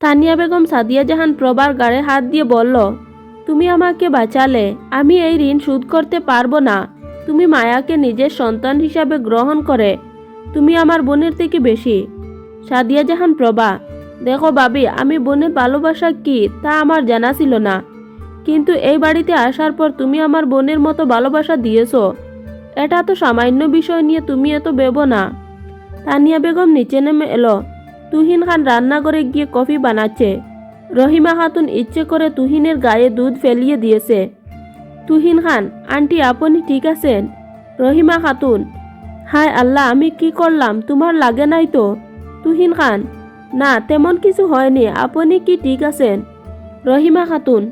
তানিয়া বেগম সাদিয়া জাহান প্রবার গাড়ে হাত দিয়ে বলল, তুমি আমাকে বাঁচালে, আমি এই ঋণ শোধ করতে পারব না। তুমি মায়াকে নিজের সন্তান হিসাবে গ্রহণ করে। তুমি আমার বোনের থেকে বেশি। সাদিয়া জাহান প্রভা, দেখো বাবি আমি বোনের ভালোবাসা কি তা আমার জানা ছিল না। কিন্তু এই বাড়িতে আসার পর তুমি আমার বোনের মতো ভালোবাসা দিয়েছ। এটা তো সামান্য বিষয় নিয়ে তুমি এত বেবো না। তানিয়া বেগম নিচে নেমে এলো। তুহিন খান রান্নাঘরে গিয়ে কফি বানাচ্ছে। রহিমা খাতুন ইচ্ছে করে তুহিনের গায়ে দুধ ফেলিয়ে দিয়েছে। তুহিন খান, আন্টি, আপনি ঠিক আছেন? রহিমা খাতুন, হায় আল্লাহ, আমি কি করলাম? তোমার লাগে নাই তো? তুহিন খান, না, তেমন কিছু হয়নি, আপনি কি ঠিক আছেন? রহিমা খাতুন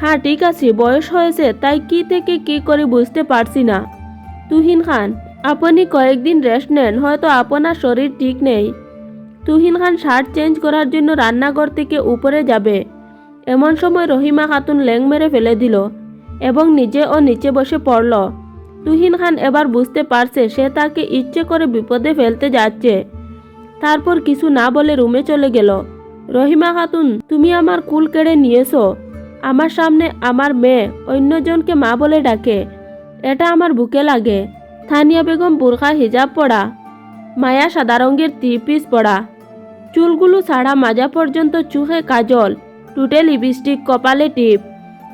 হ্যাঁ ঠিক আছি, বয়স হয়েছে, তাই কি থেকে কি করে বুঝতে পারছি না। তুহিন খান, আপনি কয়েকদিন রেস্ট নেন, হয়তো আপনার শরীর ঠিক নেই। তুহিন খান শার্ট চেঞ্জ করার জন্য রান্নাঘর থেকে উপরে যাবে। এমন সময় রহিমা খাতুন ল্যাং মেরে ফেলে দিল এবং নিজে ও নিচে বসে পড়ল। তুহিন খান এবার বুঝতে পারছে সে তাকে ইচ্ছে করে বিপদে ফেলতে যাচ্ছে। তারপর কিছু না বলে রুমে চলে গেল। রহিমা খাতুন, তুমি আমার কুল কেড়ে নিয়েছো। আমার সামনে আমার মেয়ে অন্যজনকে মা বলে ডাকে। এটা আমার বুকে লাগে। থানিয়া বেগম বুরখা হিজাব পড়া। মায়া সাদা রঙের থ্রি পিস পড়া। চুলগুলো ছাড়া মাজা পর্যন্ত চুখে কাজল, টুটে লিপস্টিক, কপালে টিপ,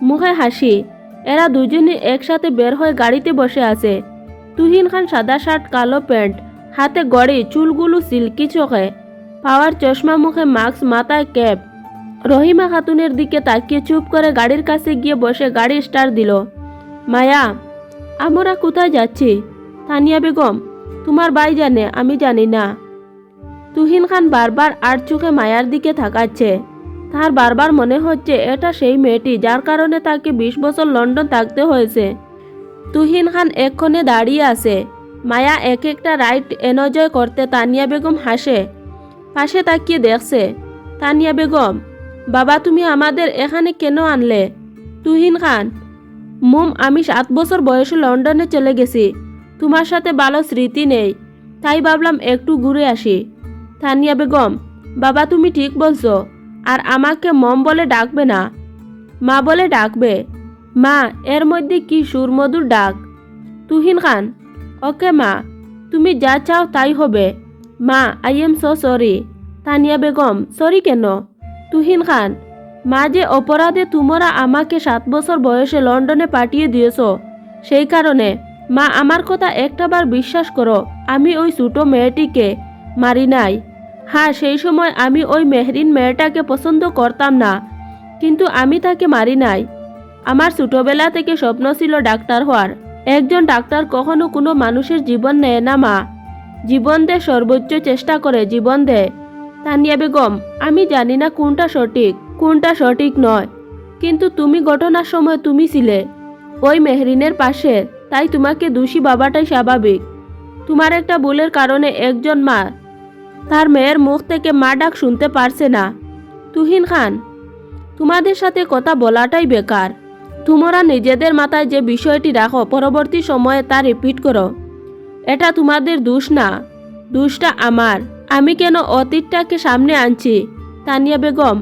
মুখে হাসি। এরা দুজনে একসাথে বের হয়ে গাড়িতে বসে আছে। তুহিন খান সাদা শার্ট, কালো প্যান্ট, হাতে গড়ে চুলগুলো সিল্কি চোখে, পাওয়ার চশমা মুখে মাস্ক, মাথায় ক্যাপ। রহিমা খাতুনের দিকে তাকিয়ে চুপ করে গাড়ির কাছে গিয়ে বসে গাড়ি স্টার্ট দিল। মায়া, আমরা কোথায় যাচ্ছি? তানিয়া বেগম, তোমার ভাই জানে, আমি জানি না। তুহিন খান বারবার আর চোখে মায়ার দিকে থাকাচ্ছে তার বারবার মনে হচ্ছে এটা সেই মেয়েটি যার কারণে তাকে বিশ বছর লন্ডন থাকতে হয়েছে। তুহিন খান এক্ষণে দাঁড়িয়ে আছে। মায়া এক একটা রাইট এনজয় করতে তানিয়া বেগম হাসে। পাশে তাকিয়ে দেখছে, তানিয়া বেগম, বাবা তুমি আমাদের এখানে কেন আনলে? তুহিন খান, মুম, আমি সাত বছর বয়সে লন্ডনে চলে গেছি। তোমার সাথে ভালো স্মৃতি নেই। তাই ভাবলাম একটু ঘুরে আসি। তানিয়া বেগম, বাবা তুমি ঠিক বলছো, আর আমাকে মম বলে ডাকবে না। মা বলে ডাকবে। মা, এর মধ্যে কি সুরমধুর ডাক? তুহিন খান, ওকে মা, তুমি যা চাও তাই হবে। মা I am so sorry Tania Begum sorry কেন? তুহিন খান, মা যে অপরাধে তোমরা আমাকে সাত বছর বয়সে লন্ডনে পাঠিয়ে দিয়েছ, সেই কারণে। মা, আমার কথা একটাবার বিশ্বাস করো, আমি ওই ছোটো মেয়েটিকে মারি নাই। হ্যাঁ সেই সময় আমি ওই মেহরিন মেয়েটাকে পছন্দ করতাম না, কিন্তু আমি তাকে মারি নাই। আমার ছোটোবেলা থেকে স্বপ্ন ছিল ডাক্তার হওয়ার। একজন ডাক্তার কখনো কোনো মানুষের জীবন নেয় না, মা। জীবন দে, সর্বোচ্চ চেষ্টা করে, জীবন দেয় তানিয়া বেগম, আমি জানি না কোনটা সঠিক কোনটা সঠিক নয়, কিন্তু তুমি ঘটনার সময় তুমি ছিলে। ওই মেহরিনের পাশে, তাই তোমাকে দোষী বাবাটাই স্বাভাবিক। তোমার একটা ভুলের কারণে একজন মা তার মেয়ের মুখ থেকে মা ডাক শুনতে পারছে না। তুহিন খান, তোমাদের সাথে কথা বলাটাই বেকার। তোমরা নিজেদের মাথায় যে বিষয়টি রাখো, পরবর্তী সময়ে তা রিপিট করো। এটা তোমাদের দোষ না, দোষটা আমার। আমি কেন অতীতটাকে সামনে আনছি? তানিয়া বেগম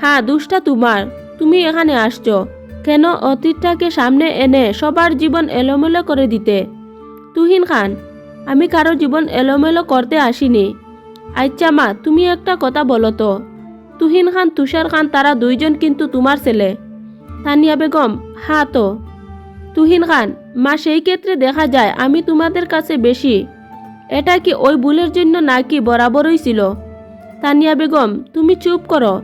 হ্যাঁ দোষটা তোমার। তুমি এখানে আসছো। কেন অতীতটাকে সামনে এনে সবার জীবন এলোমেলো করে দিতে? তুহিন খান, আমি কারও জীবন এলোমেলো করতে আসিনি। আচ্ছা মা, তুমি একটা কথা বলো তো। তুহিন খান, তুষার খান, তারা দুইজন কিন্তু তোমার ছেলে। তানিয়া বেগম হ্যাঁ তো। তুহিন খান, মা, সেই ক্ষেত্রে দেখা যায় আমি তোমাদের কাছে বেশি। এটা কি ওই ভুলের জন্য নাকি বরাবরই ছিল? তানিয়া বেগম, তুমি চুপ করো।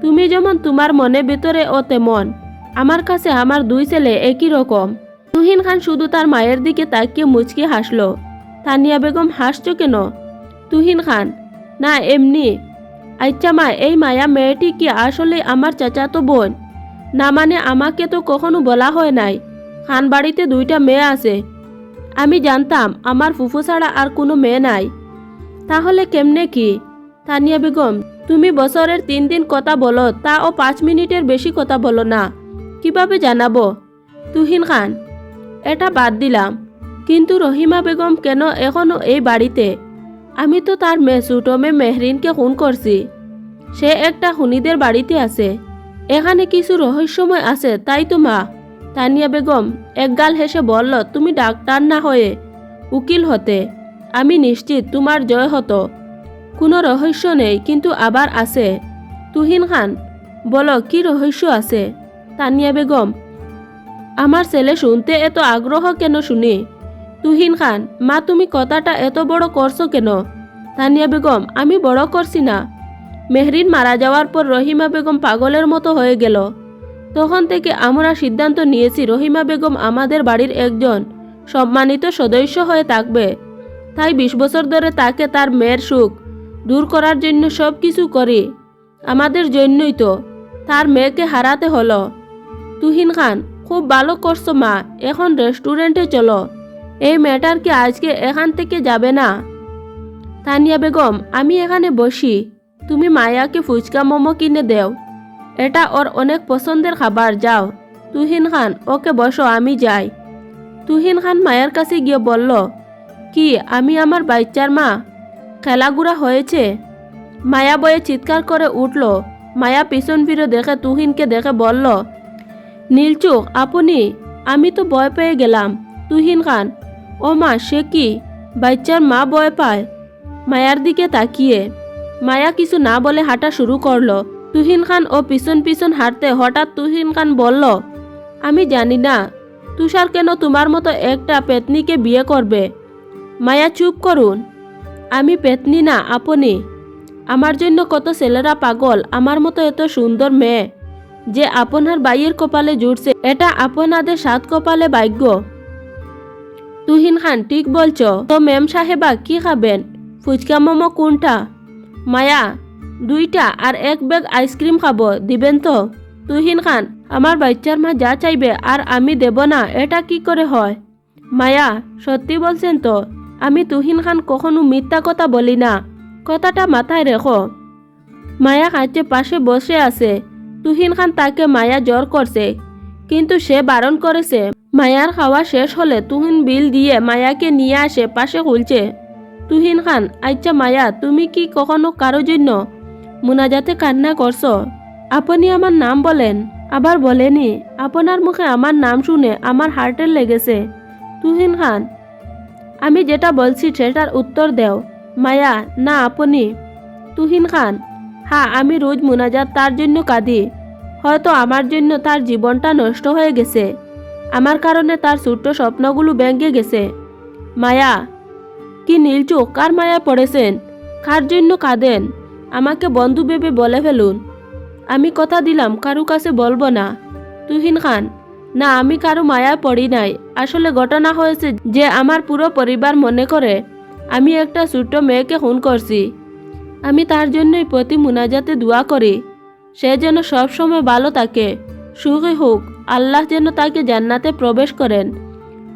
তুমি যেমন তোমার মনে ভেতরে ও তেমন। আমার কাছে আমার দুই ছেলে একই রকম। তুহিন খান শুধু তার মায়ের দিকে তাকিয়ে মুচকি হাসলো। তানিয়া বেগম, হাসছো কেন? তুহিন খান না, এমনি। আচ্ছা মা, এই মায়া মেয়েটি কি আসলে আমার চাচাতো বোন? না মানে আমাকে তো কখনো বলা হয় নাই। খান বাড়িতে দুইটা মেয়ে আছে। আমি জানতাম, আমার ফুফু ছাড়া আর কোনো মেয়ে নাই। তাহলে কেমনে কি? তানিয়া বেগম, তুমি বছরের তিন দিন কথা বলো, তা ও পাঁচ মিনিটের বেশি কথা বলো না। কীভাবে জানাব? তুহিন খান, এটা বাদ দিলাম। কিন্তু রহিমা বেগম কেন এখনও এই বাড়িতে? আমি তো তার মেয়ে মেহরিনকে খুন করছি। সে একটা হুনিদের বাড়িতে আছে। এখানে কিছু রহস্যময় আছে, তাই তো মা। তানিয়া বেগম একগাল হেসে বলল, তুমি ডাক্তার না হয়ে উকিল হতে। আমি নিশ্চিত তোমার জয় হতো। কোনো রহস্য নেই, কিন্তু আবার আছে। তুহিন খান, বলো, কি রহস্য আছে? তানিয়া বেগম, আমার ছেলে শুনতে এত আগ্রহ কেন শুনি? তুহিন খান, মা, তুমি কথাটা এত বড় করছ কেন? তানিয়া বেগম, আমি বড় করছি না। মেহরিন মারা যাওয়ার পর রহিমা বেগম পাগলের মতো হয়ে গেল। তখন থেকে আমরা সিদ্ধান্ত নিয়েছি রহিমা বেগম আমাদের বাড়ির একজন সম্মানিত সদস্য হয়ে থাকবে। তাই বিশ বছর ধরে তাকে তার মেয়ের সুখ দূর করার জন্য সব কিছু করি। আমাদের জন্যই তো, তার মেয়েকে হারাতে হলো। তুহিন খান, খুব ভালো করছ মা, এখন রেস্টুরেন্টে চলো। এই মেয়েটার কি আজকে এখান থেকে যাবে না? তানিয়া বেগম, আমি এখানে বসি। তুমি মায়াকে ফুচকা মোমো কিনে দেও। এটা ওর অনেক পছন্দের খাবার, যাও। তুহিন খান, ওকে বসো, আমি যাই। তুহিন খান মায়ের কাছে গিয়ে বলল, কি, আমি আমার বাচ্চার মা? খেলাগুড়া হয়েছে? মায়া বয়ে চিৎকার করে উঠল। মায়া পিছন ফিরে দেখে তুহিনকে দেখে বলল, নীলচুক, আপনি, আমি তো ভয় পেয়ে গেলাম। তুহিন খান ও মা, সে কি? বাচ্চার মা ভয় পায়? মায়ার দিকে তাকিয়ে। মায়া কিছু না বলে হাঁটা শুরু করল। তুহিন খান ও পিছন পিছন হাঁটতে হঠাৎ তুহিন খান বলল, আমি জানি না, তুষার কেন তোমার মতো একটা পেতনিকে বিয়ে করবে? মায়া, চুপ করুন। আমি পেতনি না, আপনি। আমার জন্য কত ছেলেরা পাগল, আমার মতো এত সুন্দর মেয়ে। যে আপনার বাইয়ের কপালে জুড়ছে এটা আপনাদের সাত কপালে ভাগ্য। তুহিন খান, ঠিক বলছ। তো ম্যাম সাহেবা, কি খাবেন? ফুচকা মোমো কোনটা? মায়া, দুইটা আর এক ব্যাগ আইসক্রিম খাব, দিবেন তো? তুহিন খান, আমার বাচ্চার মা যা চাইবে আর আমি দেব না, এটা কি করে হয়? মায়া, সত্যি বলছেন তো, আমি তুহিন খান কখনো মিথ্যা কথা বলি না। কথাটা মাথায় রেখো। মায়া কাছে পাশে বসে আছে। তুহিন খান তাকে মায়া জ্বর করছে, কিন্তু সে বারণ করেছে। মায়ার খাওয়া শেষ হলে তুহিন বিল দিয়ে মায়াকে নিয়ে আসে, পাশে খুলছে। তুহিন খান আচ্ছা মায়া, তুমি কি কখনো কারও জন্য মুনাজাতে কান্না করছ? আপনি আমার নাম বলেন। আবার বলেনি। আপনার মুখে আমার নাম শুনে আমার হার্টের লেগেছে। তুহিন খান, আমি যেটা বলছি সেটার উত্তর দেও। মায়া, না, আপনি। তুহিন খান হ্যাঁ আমি রোজ মুনাজাত তার জন্য কাঁদি। হয়তো আমার জন্য তার জীবনটা নষ্ট হয়ে গেছে। আমার কারণে তার ছোট্ট স্বপ্নগুলো ভেঙে গেছে। মায়া, কি নীলচোখ কার মায়া পড়েছেন? কার জন্য কাঁদেন? আমাকে বন্ধু ভেবে বলে ফেলুন। আমি কথা দিলাম, কারু কাছে বলব না। তুহিন খান, না, আমি কারও মায়া পড়ি নাই। আসলে ঘটনা হয়েছে যে আমার পুরো পরিবার মনে করে, আমি একটা ছোট্ট মেয়েকে খুন করছি। আমি তার জন্যই প্রতি মুনাজাতে দোয়া করি। সে যেন সবসময় ভালো থাকে, সুখী হোক। আল্লাহ যেন তাকে জান্নাতে প্রবেশ করেন।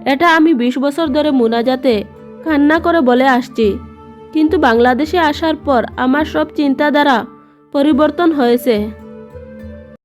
এটা আমি বিশ বছর ধরে মুনাজাতে কান্না করে বলে আসছি। কিন্তু বাংলাদেশে আসার পর আমার সব চিন্তাধারা পরিবর্তন হয়েছে।